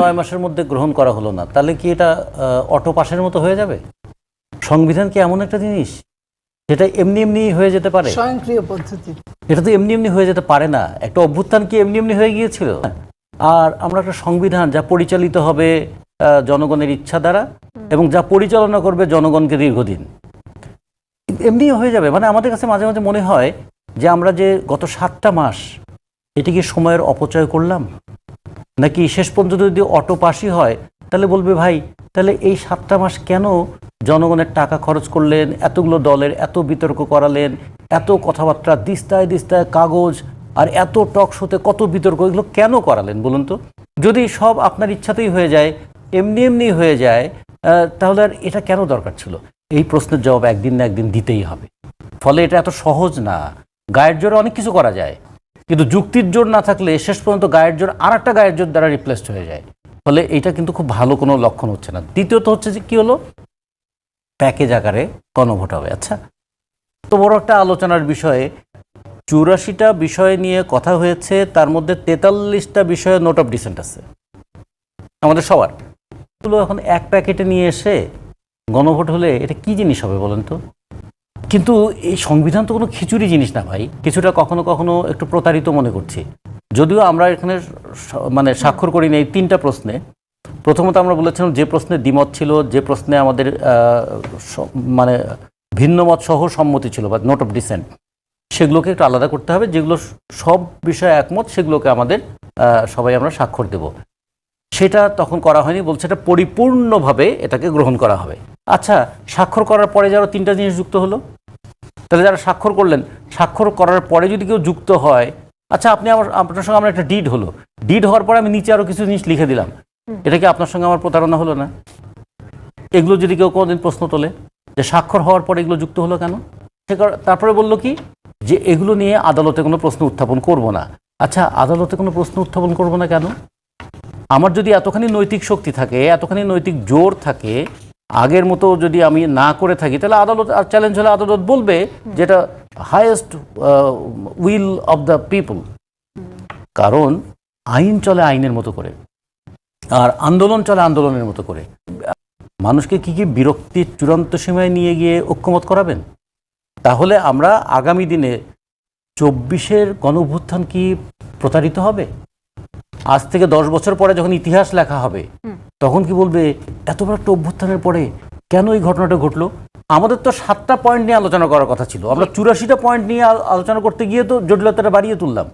নয় মাসের মধ্যে গ্রহণ করা হলো না। তাহলে কি এটা অটো পাসের মতো হয়ে যাবে? সংবিধান কি এমন একটা জিনিস? যেটা এমনি এমনি হয়ে যেতে পারে? স্বয়ংক্রিয় পদ্ধতি। এটা তো এমনি এমনি হয়ে যেতে পারে না। একটা অভ্যুত্থান কি এমনি এমনি হয়ে গিয়েছিল? আর আমরা একটা সংবিধান যা পরিচালিত হবে জনগণের ইচ্ছা দ্বারা এবং যা পরিচালনা করবে জনগণকে দীর্ঘদিন। এমনি হয়ে যাবে। মানে আমাদের কাছে মাঝে মাঝে মনে হয় যে আমরা যে গত সাতটা মাস এটি কি সময়ের অপচয় করলাম নাকি শেষ পর্যন্ত যদি অটো পাসই হয়, তাহলে বলবে, ভাই, তাহলে এই সাতটা মাস কেন জনগণের টাকা খরচ করলেন, এতগুলো দলের এত বিতর্ক করালেন, এত কথাবার্তা দিস্তায় দিস্তায় কাগজ আর এত টক শোতে কত বিতর্ক, এগুলো কেন করালেন? বলুন তো। যদি সব আপনার ইচ্ছাতেই হয়ে যায়, এমনি এমনি হয়ে যায় তাহলে আর এটা কেন দরকার ছিল? এই প্রশ্নের জবাব একদিন না একদিন দিতেই হবে। ফলে এটা এত সহজ না। গায়ের জোরে অনেক কিছু করা যায়। কিন্তু যুক্তির জোর না থাকলে শেষ পর্যন্ত গায়ের জোর আর একটা গায়ের জোর দ্বারা রিপ্লেসড হয়ে যায়। ফলে এটা কিন্তু খুব ভালো কোনো লক্ষণ হচ্ছে না। দ্বিতীয়ত হচ্ছে যে কী হলো? প্যাকেজ আকারে গণভোট হবে। আচ্ছা তো বড় একটা আলোচনার বিষয়ে চুরাশিটা বিষয় নিয়ে কথা হয়েছে, তার মধ্যে তেতাল্লিশটা বিষয়ে নোট অফ ডিসেন্ট আছে। আমাদের সবার। এখন এক প্যাকেটে নিয়ে এসে গণভোট হলে এটা কি জিনিস হবে বলেন তো? কিন্তু এই সংবিধান তো কোনো খিচুড়ি জিনিস না ভাই। কিছুটা কখনো কখনো একটু প্রতারিত মনে করছি। যদিও আমরা এখানে মানে স্বাক্ষর করি এই তিনটা প্রশ্নে। প্রথমত আমরা বলেছিলাম যে প্রশ্নে দ্বিমত ছিল, যে প্রশ্নে আমাদের মানে ভিন্ন মত সহ সম্মতি ছিল বা নোট অফ ডিসেন্ট। সেগুলোকে একটু আলাদা করতে হবে, যেগুলো সব বিষয়ে একমত, সেগুলোকে আমাদের সবাই আমরা স্বাক্ষর দেব। সেটা তখন করা হয়নি, বলছে এটা পরিপূর্ণভাবে এটাকে গ্রহণ করা হবে। আচ্ছা স্বাক্ষর করার পরে যারা তিনটা জিনিস যুক্ত হলো? তাহলে যারা স্বাক্ষর করলেন স্বাক্ষর করার পরে যদি কেউ যুক্ত হয় আচ্ছা আপনি আমার আপনার সঙ্গে আমার একটা ডিড হলো। ডিড হওয়ার পরে আমি নিচে আরও কিছু জিনিস লিখে দিলাম। এটা কি আপনার সঙ্গে আমার প্রতারণা হলো না? এগুলো যদি কেউ কোনোদিন প্রশ্ন তোলে যে স্বাক্ষর হওয়ার পরে এগুলো যুক্ত হলো কেন? সে তারপরে বলল কি যে এগুলো নিয়ে আদালতে কোনো প্রশ্ন উত্থাপন করব না। আচ্ছা আদালতে কোনো প্রশ্ন উত্থাপন করব না কেন? আমার যদি এতখানি নৈতিক শক্তি থাকে এতখানি নৈতিক জোর থাকে আগের মতো যদি আমি না করে থাকি, তাহলে আদালত, আর চ্যালেঞ্জ হলে আদালত বলবে যেটা highest will of the people কারণ আইন চলে আইনের মতো করে, আর আন্দোলন চলে আন্দোলনের মতো করে। মানুষকে কি কি বিরক্তির চূড়ান্ত সীমায় নিয়ে গিয়ে ঐক্যমত করাবেন? তাহলে আমরা আগামী দিনে চব্বিশের গণভ্যুত্থান কি প্রতারিত হবে? আজ থেকে দশ বছর পরে যখন ইতিহাস লেখা হবে তখন কি বলবে, এত বড় একটা অভ্যুত্থানের পরে কেন এই ঘটনাটা ঘটলো? আমাদের তো সাতটা পয়েন্ট নিয়ে আলোচনা করার কথা ছিল। আমরা চুরাশিটা পয়েন্ট নিয়ে আলোচনা করতে গিয়ে তো জটিলতাটা বাড়িয়ে তুললাম।